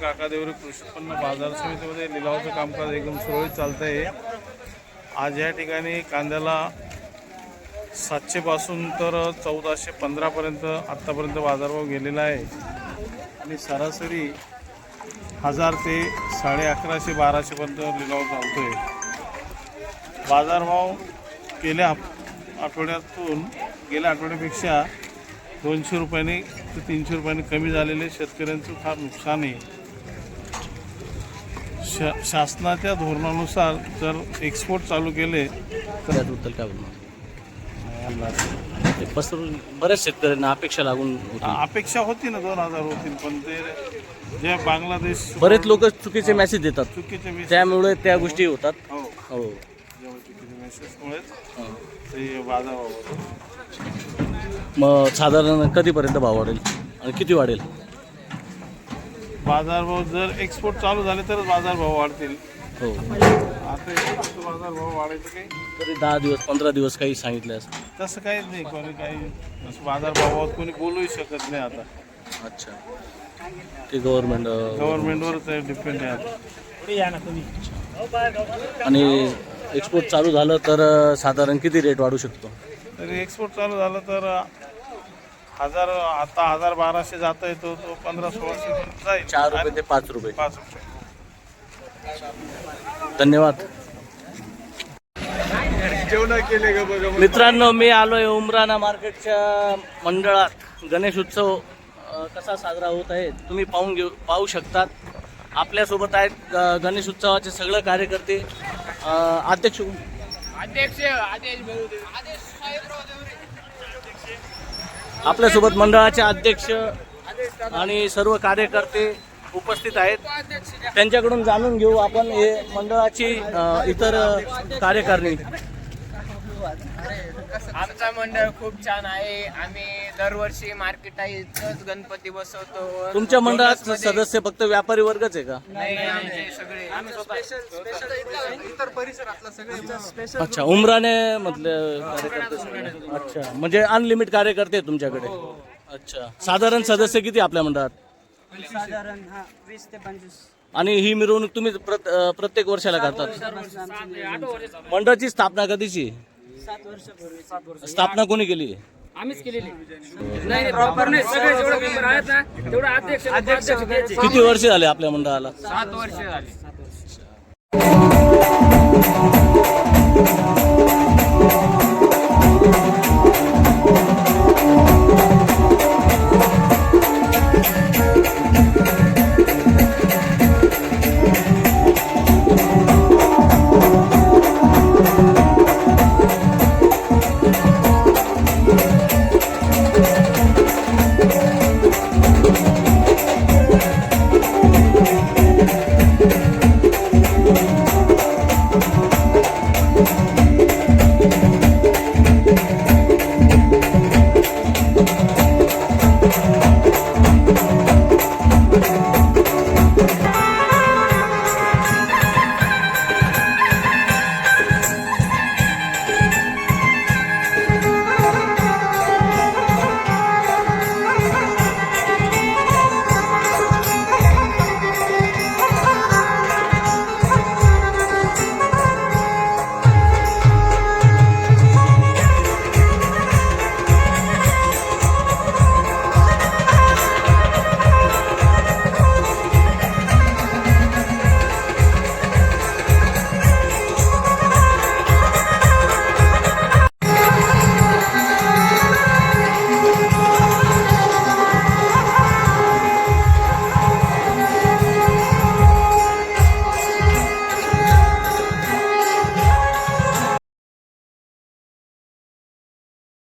काकादेवरी कृषी उत्पन्न बाजार समितीमध्ये लिलावाचं कामकाज एकदम सुरळीत चालतं आहे आज या ठिकाणी कांद्याला सातशेपासून तर चौदाशे पंधरापर्यंत आत्तापर्यंत बाजारभाव गेलेला आहे. आणि सरासरी हजार ते साडे अकराशे बाराशेपर्यंत लिलाव चालतो आहे बाजारभाव गेल्या आठवड्यातून गेल्या आठवड्यापेक्षा दोनशे रुपयांनी ते तीनशे रुपयांनी कमी झालेले शेतकऱ्यांचं फार नुकसान आहे. शा शासनाच्या धोरणानुसार जर एक्सपोर्ट चालू केले तर त्याबद्दल काय बोलणार? ते पसरून बऱ्याच शेतकऱ्यांना अपेक्षा लागून होती. अपेक्षा होती ना दोन हजार होतील पण ते जे बांगलादेश बरेच लोक चुकीचे मेसेज देतात. चुकीचे मेसेज त्यामुळे त्या गोष्टी होतात. हो. हो. जेव्हा चुकीचे मेसेजमुळेच हो. ते होतो मग साधारण कधीपर्यंत भाव वाढेल? आणि किती वाढेल? बाजारभाव जर एक्सपोर्ट चालू झाले तरच बाजारभाव वाढतील. हो. आता एक्सपोर्टचे बाजारभाव वाढायचं काही? तरी दहा दिवस पंधरा दिवस काही सांगितलं असं. तसं काहीच नाही कोणी काही असं बाजारभावात कोणी बोलूही शकत नाही आता. अच्छा. ते गव्हर्नमेंट गव्हर्नमेंटवरच डिपेंड आहे आता. आणि एक्सपोर्ट चालू झालं तर साधारण किती रेट वाढू शकतो? तरी एक्सपोर्ट चालू झालं तर हजार आता हजार बाराशे जाता येतो तो पंधरा सोळाशे पर्यंत जाईल. चार रुपये ते पाच रुपये. पाच रुपये. धन्यवाद. जेवण केले का बघा मित्रांनो मी आलोय उमराना मार्केटच्या मंडळात. गणेश उत्सव अ, कसा साजरा होत आहे तुम्ही पाहून घेऊ पाहू शकतात. आपल्यासोबत आहेत अ, गणेश उत्सवाचे सगळे कार्यकर्ते. अ, अध्यक्ष अध्यक्ष आदेश भाऊ आदेश साहेबराव देवरे. आपल्यासोबत मंडळाचे अध्यक्ष आणि सर्व कार्यकर्ते उपस्थित आहेत. त्यांच्याकडून जाणून घेऊ आपण हे मंडळाची इतर कार्यकारणी. आमचा मंडळ खूप छान आहे. आम्ही दरवर्षी मार्केटाईतच गणपती बसवतो. तुमच्या मंडळात सदस्य फक्त व्यापारी वर्गच आहे का? नाही आमचे सगळे अच्छा उमराने म्हटले कार्यकर्ते. अच्छा म्हणजे अनलिमिट कार्यकर्ते तुमच्याकडे? अच्छा. साधारण सदस्य किती आपल्या मंडळात? साधारण हा वीस ते पंचवीस. आणि ही मिरवणूक तुम्ही प्रत्येक वर्षाला करतात? मंडळाची स्थापना कधीची? सात वर्षापूर्वी सात वर्ष. स्थापना कोणी केली? आम्हीच केलेली. नाही प्रॉपर नाही. सगळे जेवढे मेंबर आहेत ना तेवढे अध्यक्ष अध्यक्ष. किती वर्ष झाले आपल्या मंडळाला? सात वर्ष झाली.